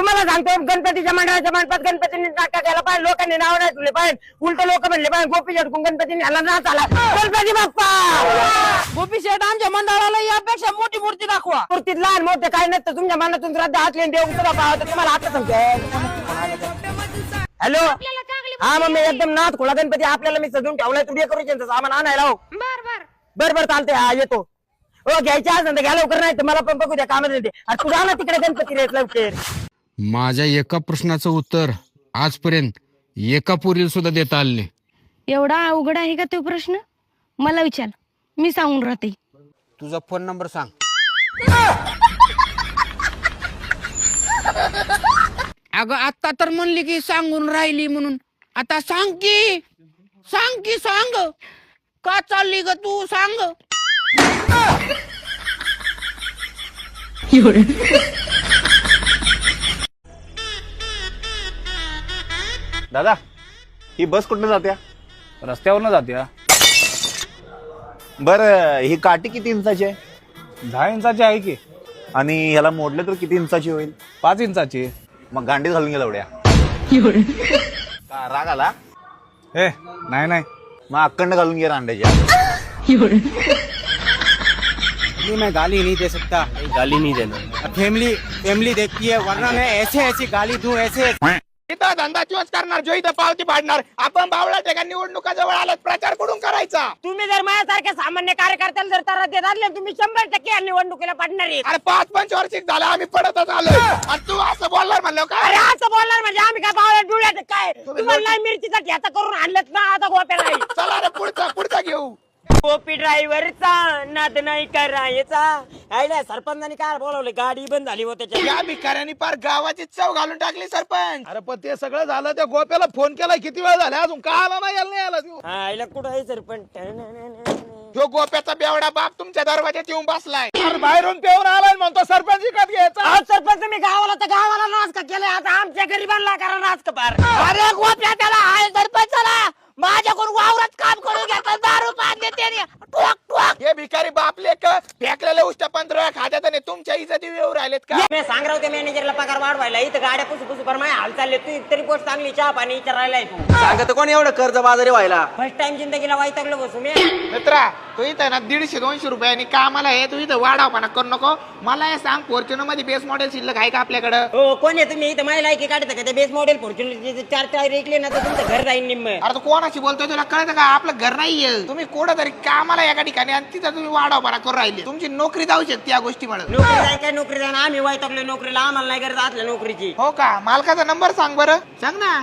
तुम्हाला सांगतो गणपतीच्या मंडळाच्या मंडपात गणपतीने नाटक केला पाहिजे लोकांनी नाव नाही ठेवले पाहिजे. उलट लोक म्हणले पाहिजे गोपी झटकून गणपतीने ह्याला नाच आला. गणपती बाप्पा! गोपी शेठ आमच्या मंडळाला यापेक्षा मोठी मूर्ती दाखवा. मूर्तीत लहान मोठं काय नसतं तुमच्या मनातून श्रद्धा असली आणि देव तुला पाहतो तुम्हाला आता सांगतो. हॅलो? हा मम्मी एकदम नाथ खोला गणपती आपल्याला मी सजून ठेवलाय तू डेकोरेशनचं सामान आणायला हो बर बर. बर बर चालते हा येतो. हो घ्यायचे आज घ्या लवकर नाही तर मला पण बघू द्या कामात येते. अरे तू जा ना तिकडे गणपती रेत लवकर. माझ्या एका प्रश्नाचं उत्तर आजपर्यंत एका पोरीला सुद्धा देता आले नाही. एवढा अवघड आहे का तो प्रश्न? मला विचार. मी सांगून राहते. तुझा फोन नंबर सांग. अगं आता तर म्हणली की सांगून राहिली म्हणून. आता सांग की. सांग की सांग. का चालली ग तू? सांग. दादा ही बस कुठनं जात्या? रस्त्यावरनं जात्या. बर ही काठी किती इंचाची आहे? दहा इंचाची आहे की. आणि ह्याला मोडलं तर किती इंचाची होईल? पाच इंचाची. मग गांडीत घालून गेला उड्या का राग आला? हे नाही नाही. मग अक्कंड घालून गेला अंड्याच्या मैं गाली नहीं दे सकता. गाली नहीं देना फैमिली फैमिली देखती है वरना मैं ऐसे ऐसी गाली दूं ऐसे इथं धंदा दिवस करणार जो इथं पावती पाडणार आपण बावळा ठिकाणी निवडणुका जवळ आल्यात प्रचार कुठून करायचा? तुम्ही जर माझ्यासारख्या सामान्य कार्यकर्त्याला जर त्रास देत असले तुम्ही शंभर टक्के या निवडणुकीला पडणार आहे अरे पाच पंचवार्षिक झालं आम्ही पडतच आलो आणि तू असं बोलणार म्हणलं अरे काय असं बोलणार म्हणजे आम्ही काय पावल्या डुळ्यात काय? तुम्हाला नाही मिरचीचा ठ्याचा करून आणलं ना आता गोप्या नाही. चला रे पुढचा पुढचा घेऊ. गोपी ड्रायव्हरचा नाद नाही करायचा आयला सरपंचाने काय बोलवलं? गाडी बंद झाली हो त्याच्या या भिकाऱ्यांनी पार गावाची चव घालून टाकली सरपंच. अरे पण ते सगळं झालं त्या गोप्याला फोन केला किती वेळ झाला? अजून का आला नाही यायला नाही आला त्यो. आयला कुठं आहे सरपंच? ह्यो गोप्याचा बेवडा बाप तुमच्या दरवाज्यात येऊन बसलाय. अरे बाहेरून पेवर आलाय म्हणतो सरपंच विकत घ्यायचा. सरपंच तुम्ही गावाला तर गावाला नाच का केलाय? आता आमच्या गरिबांना करा नाच का पार. अरे गोप्या त्याला आहे सरपंचाला. माझ्याकडून वावरात पाच देते आणि ठोक ठोक हे भिकारी बाप लेक फेकलेले उष्ट पंधरा खात्यात आणि तुमच्या इज्जती येऊ राहिलेत का? मी सांग राहते मॅनेजरला पगार वाढवायला इथं गाड्या पुसू पुसू कर माझ्या हाल चालले तू तरी पोस्ट चांगली चहा पाणी विचारायला तू. सांगत कोण एवढं कर्ज बाजारी व्हायला? फर्स्ट टाइम जिंदगीला वाईटगलो बसू मी. मित्रा तू इथं ना दीडशे दोनशे रुपयांनी कामाला आहे तू इथं वाढावपणा करू नको. मला हे सांग फॉर्च्युनरमध्ये बेस मॉडेल शिल्लक आहे का आपल्याकडं? हो कोण आहे तुम्ही? इथं माझ्या लायकी काढता का? ते बेस मॉडेल फॉर्च्युनर चार चार ऐकले ना तर तुमचं घर राहील निम्म. अरे तू कोणाशी बोलतोय? तुला कळतं का? आपलं घर नाहीये. तुम्ही कुठं तरी कामाला एका ठिकाणी आणि तिथं तुम्ही वाढावपणा करू राहिले. तुमची नोकरी जाऊ शकते या गोष्टीमुळे नोकरी जाय काय नोकरी जाय ना आम्ही वाईटगलो नोकरीला. आम्हाला नाही गरज असल्या नोकरीची. हो का? मालकाचा नंबर सांग बरं. सांग ना.